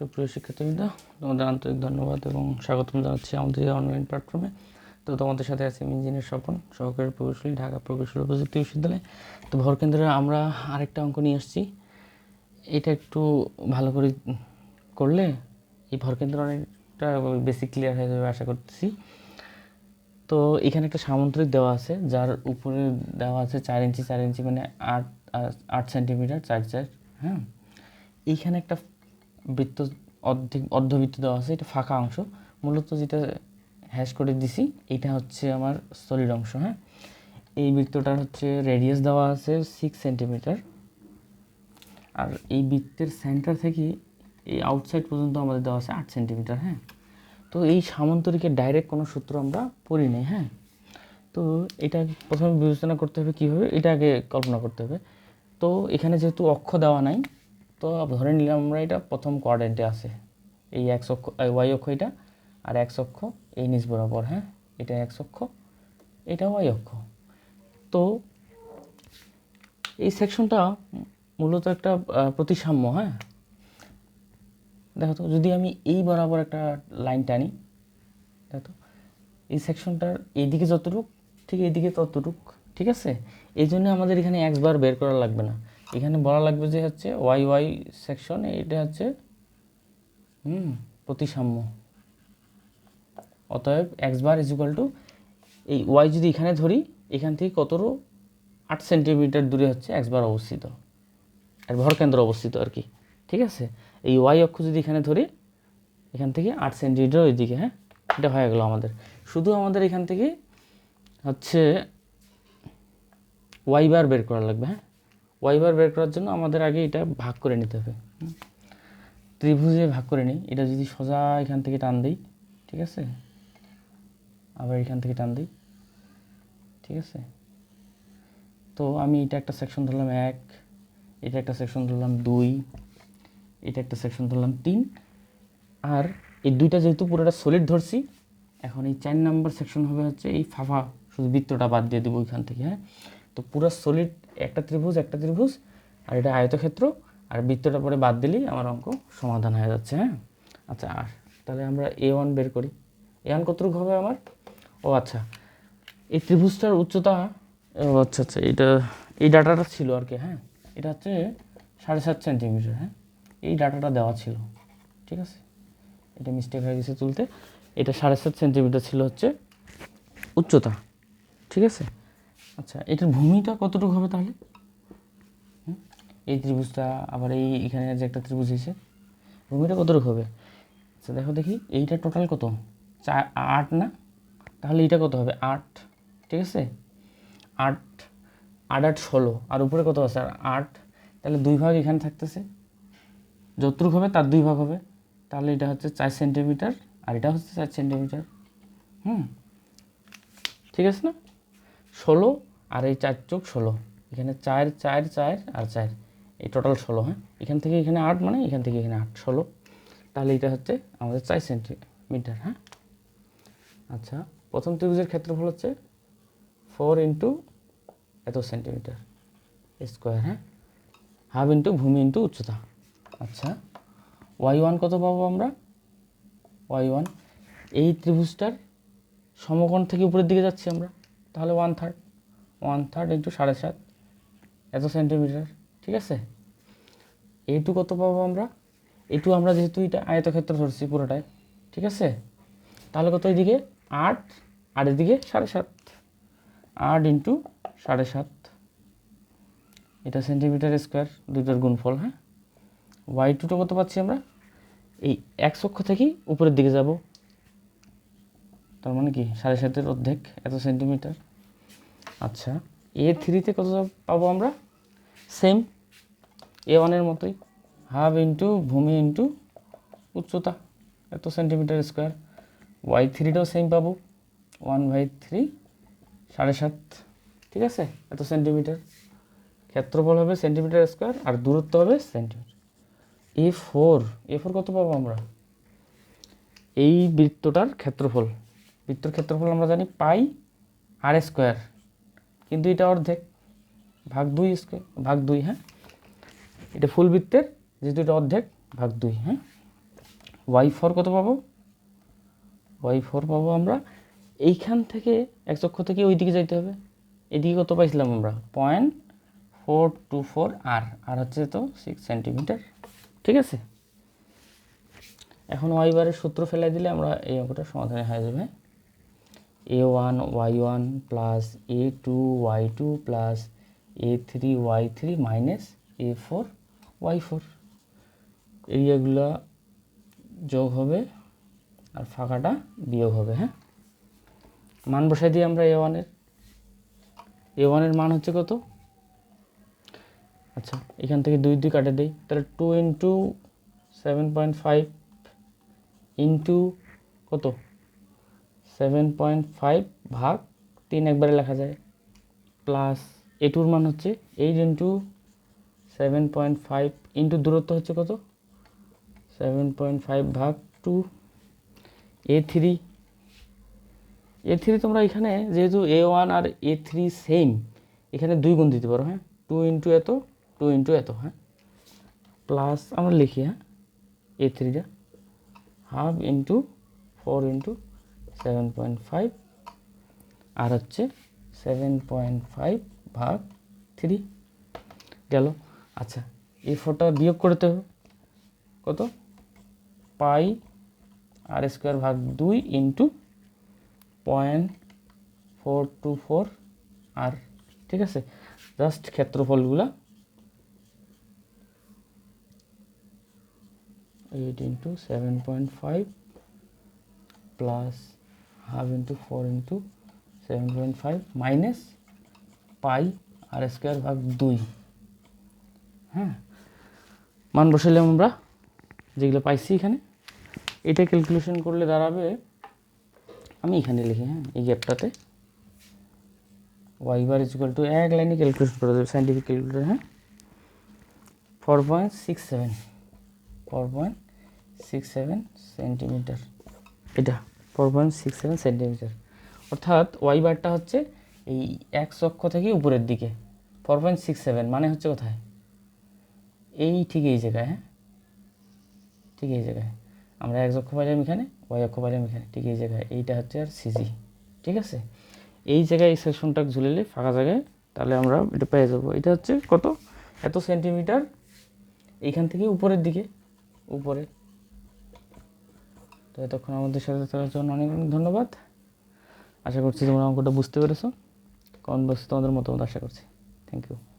সুপ্রিয় শিক্ষার্থীবৃন্দ, তোমাদের আন্তরিক ধন্যবাদ এবং স্বাগতম জানাচ্ছি আমাদের অনলাইন প্ল্যাটফর্মে তো তোমাদের সাথে আছি আমি ইঞ্জিনিয়ার স্বপন, সহকারী প্রকৌশলী, ঢাকা প্রকৌশল প্রযুক্তি বিশ্ববিদ্যালয়। তো ভরকেন্দ্রে আমরা আরেকটা অঙ্ক নিয়ে আসছি। এটা একটু ভালো করে করলে এই ভরকেন্দ্র অনেকটা বেসিক ক্লিয়ার হয়ে যাবে আশা করতেছি। তো এখানে একটা সামুদ্রিক দেওয়া আছে, যার উপরে দেওয়া আছে চার ইঞ্চি চার ইঞ্চি মানে আট আট সেন্টিমিটার চার চার হ্যাঁ? এইখানে একটা বৃত্ত অর্ধেক, অর্ধবৃত্ত দেওয়া আছে, এটা ফাঁকা অংশ। মূলত যেটা হ্যাশ করে দিছি, এটা হচ্ছে আমার সলিড অংশ হ্যাঁ? এই বৃত্তটার হচ্ছে রেডিয়াস দেওয়া আছে সিক্স সেন্টিমিটার আর এই বৃত্তের সেন্টার থেকে এই আউটসাইড পর্যন্ত আমাদের দেওয়া আছে আট সেন্টিমিটার হ্যাঁ? তো এই সামান্তরিকের ডাইরেক্ট কোনো সূত্র আমরা পড়ি নাই হ্যাঁ? তো এটা প্রথমে বিবেচনা করতে হবে কীভাবে, এটা আগে কল্পনা করতে হবে। তো এখানে যেহেতু অক্ষ দেওয়া নাই তো ধরে নিলাম আমরা এটা প্রথম কোয়াড্রেন্টে আছে। এই এক অক্ষ ওয়াই অক্ষ এটা আর এক অক্ষ এই নিচ বরাবর হ্যাঁ? এটা এক অক্ষ, এটা ওয়াই অক্ষ। তো এই সেকশনটা মূলত একটা প্রতিসাম্য হ্যাঁ? দেখো তো, যদি আমি এই বরাবর একটা লাইন টানি, দেখো এই সেকশনটার এইদিকে যতটুক, ঠিক এইদিকে ততটুক, ঠিক আছে? এই জন্য আমাদের এখানে এক্স বার বের করা লাগবে না। এখানে বলা লাগবে যে হচ্ছে ওয়াই ওয়াই সেকশন, এটা হচ্ছে, হুম, প্রতিসাম্য। অতএব x bar is equal to এই ওয়াই যদি এখানে ধরি, এখান থেকে কতরও আট সেন্টিমিটার দূরে হচ্ছে এক্স বার অবস্থিত আর ভরকেন্দ্র অবস্থিত আর কি। ঠিক আছে? এই ওয়াই অক্ষ যদি এখানে ধরি, এখান থেকে আট সেন্টিমিটার ওইদিকে হ্যাঁ? এটা হয়ে গেলো আমাদের। শুধু আমাদের এখান থেকে হচ্ছে ওয়াই বার বের করা লাগবে হ্যাঁ? ওয়াই বার করার জন্য আমাদের আগে এটা ভাগ করে নিতে হবে। ত্রিভুজে ভাগ করে নিই। এটা যদি সোজা এখান থেকে টান দিই, ঠিক আছে? আবার এখান থেকে টান দিই, ঠিক আছে? তো আমি এটা একটা সেকশন ধরলাম এক, এটা একটা সেকশন ধরলাম দুই, এটা একটা সেকশন ধরলাম তিন। আর এই দুইটা যেহেতু পুরোটা সলিড ধরছি, এখন এই চার নাম্বার সেকশন হবে হচ্ছে এই ফাফা, শুধু বৃত্তটা বাদ দিয়ে দেবো ওইখান থেকে হ্যাঁ? তো পুরো সলিড একটা ত্রিভুজ একটা ত্রিভুজ, আর এটা আয়তক্ষেত্র, আর বৃত্তটা পরে বাদ দিলেই আমার অঙ্ক সমাধান হয়ে যাচ্ছে হ্যাঁ? আচ্ছা আর তাহলে আমরা এ ওয়ান বের করি। এ ওয়ান কতটুকু হবে আমার? ও আচ্ছা এই ত্রিভুজটার উচ্চতা, ও আচ্ছা আচ্ছা এটা এই ডাটাটা ছিল আর কি হ্যাঁ? এটা হচ্ছে সাড়ে সাত সেন্টিমিটার হ্যাঁ? এই ডাটাটা দেওয়া ছিল, ঠিক আছে? এটা মিস্টেক হয়ে গেছে তুলতে। এটা সাড়ে সাত সেন্টিমিটার ছিল হচ্ছে উচ্চতা, ঠিক আছে? আচ্ছা এটার ভূমিটা কতটুকু হবে তাহলে? এই ত্রিভুজটা, আবার এই এখানে যে একটা ত্রিভুজ হয়েছে ভূমিটা কতটুকু হবে? আচ্ছা দেখো দেখি, এইটা টোটাল কত? চার, আট না? তাহলে এইটা কত হবে? আট, ঠিক আছে? আট আট আট ষোলো, আর উপরে কত আছে? আর আট, তাহলে দুই ভাগ এখানে থাকতেছে। যতটুকু হবে তার দুই ভাগ হবে। তাহলে এটা হচ্ছে চার সেন্টিমিটার, আর এটা হচ্ছে চার সেন্টিমিটার। হুম? ঠিক আছে না? ষোলো আর এই চার চোখ ষোলো, এখানে চার চার চার আর চার, এই টোটাল ষোলো হ্যাঁ? এখান থেকে এখানে আট মানে এখান থেকে এখানে আট, ষোলো। তাহলে এটা হচ্ছে আমাদের চার সেন্টিমিটার হ্যাঁ? আচ্ছা প্রথম ত্রিভুজের ক্ষেত্রফল হচ্ছে ফোর ইন্টু এত সেন্টিমিটার স্কোয়ার হ্যাঁ? হাফ ইন্টু ভূমি ইন্টু উচ্চতা। আচ্ছা ওয়াই ওয়ান কত পাবো আমরা? ওয়াই ওয়ান এই ত্রিভুজটার সমকোণ থেকে উপরের দিকে যাচ্ছি আমরা। তাহলে one third one third into সাড়ে সাত, এত সেন্টিমিটার ঠিক আছে? এইটু কত পাবো আমরা? এইটু আমরা যেহেতু এটা আয়তক্ষেত্র ধরছি পুরোটাই, ঠিক আছে? তাহলে কত এদিকে? আট, আর এদিকে সাড়ে সাত। আট ইন্টু সাড়ে সাত। এটা সেন্টিমিটার স্কোয়ার দুইটার গুণফল হ্যাঁ? ওয়াই টুটা কত পাচ্ছি আমরা? এই এক অক্ষ থেকেই উপরের দিকে যাব। তার মানে কি? সাড়ে সাতের অর্ধেক, এত সেন্টিমিটার আচ্ছা এ থ্রিতে কত পাবো আমরা? সেম এ ওয়ানের মতোই। হাফ ইন্টু ভূমি ইন্টু উচ্চতা, এত সেন্টিমিটার স্কোয়ার ওয়াই থ্রিটাও সেম পাবো। ওয়ান বাই থ্রি সাড়ে সাত, ঠিক আছে? এত সেন্টিমিটার ক্ষেত্রফল হবে সেন্টিমিটার স্কোয়ার আর দূরত্ব হবে centimetre A four A four কত পাবো আমরা? এই বৃত্তটার ক্ষেত্রফল। বৃত্তর ক্ষেত্রফল আমরা জানি পাই আর স্কোয়ার কিন্তু এটা অর্ধেক। ভাগ দুই স্কোয়ার, ভাগ দুই হ্যাঁ? এটা ফুল বৃত্তের, যেহেতু এটা অর্ধেক, ভাগ দুই হ্যাঁ? ওয়াই ফোর কত পাবো? ওয়াই ফোর পাবো আমরা। এইখান থেকে এক চক্ষ থেকে ওই দিকে যাইতে হবে। এদিকে কত পাইছিলাম আমরা? পয়েন্ট ফোর টু ফোর আর আর হচ্ছে তো সিক্স সেন্টিমিটার ঠিক আছে? এখন ওয়াই বারের সূত্র ফেলাই দিলে আমরা এই অঙ্কটা সমাধান হয়ে যাবে। A one y one plus A two y two plus A three y three minus A four y four এরিয়াগুলো যোগ হবে আর ফাঁকাটা বিয়োগ হবে হ্যাঁ? মান বসাই দিই আমরা এ ওয়ানের এ ওয়ানের মান হচ্ছে কত? আচ্ছা এখান থেকে দুই দুই কাটে দিই। তাহলে two into seven point five into কত? সেভেন পয়েন্ট ফাইভ ভাগ তিন একবারে লেখা যায়। প্লাস এ টুর মান হচ্ছে eight into seven point five into দূরত্ব হচ্ছে কত? সেভেন পয়েন্ট ফাইভ ভাগ two A three A three তোমরা এখানে যেহেতু এ ওয়ান আর এ থ্রি সেম এখানে দুই গুণ দিতে পারো হ্যাঁ? টু ইন্টু এত টু ইন্টু এত হ্যাঁ? প্লাস আমরা লিখি হ্যাঁ? এ থ্রিটা half into four into seven point five আর হচ্ছে সেভেন পয়েন্ট ফাইভ ভাগ থ্রি গেল। আচ্ছা এই ফোরটা বিয়োগ করতে হবে। কত? পাই আর স্কোয়ার ভাগ দুই into point four two four আর, ঠিক আছে? Just ক্ষেত্রফলগুলা eight into seven point five plus half into four into seven point five minus pi r square ভাগ দুই। হ্যাঁ? মান বসাইলাম আমরা যেগুলো পাইছি এখানে। এটা ক্যালকুলেশন করলে দাঁড়াবে, আমি এখানে লিখি হ্যাঁ এই গ্যাপটাতে ওয়াই বার ইজ টু এক লাইনে ক্যালকুলেশন করে দেবে সাইন্টিফিক ক্যালকুলেটর হ্যাঁ? Four point six seven four point six seven centimetre এটা। Four point six seven centimetre অর্থাৎ ওয়াই বারটা হচ্ছে এই এক অক্ষ থেকে উপরের দিকে। ফোর পয়েন্ট সিক্স সেভেন মানে হচ্ছে কোথায়? এই ঠিক এই জায়গায় হ্যাঁ? ঠিক এই জায়গায়। আমরা এক অক্ষ পাইলাম এখানে ওয়াই অক্ষ পাইলাম এখানে। ঠিক এই জায়গায়। এইটা হচ্ছে আর সিজি ঠিক আছে? এই জায়গায় এই সেকশনটা ঝুলেলে ফাঁকা জায়গায় তাহলে আমরা এটা পেয়ে যাব। এটা হচ্ছে কত? এত সেন্টিমিটার এইখান থেকে উপরের দিকে। উপরে এতক্ষণ আমাদের সাথে থাকার জন্য অনেক অনেক ধন্যবাদ। আশা করছি তোমরা অঙ্কটা বুঝতে পেরেছ। কমেন্ট বস্তু তোমাদের মতামত আশা করছি। Thank you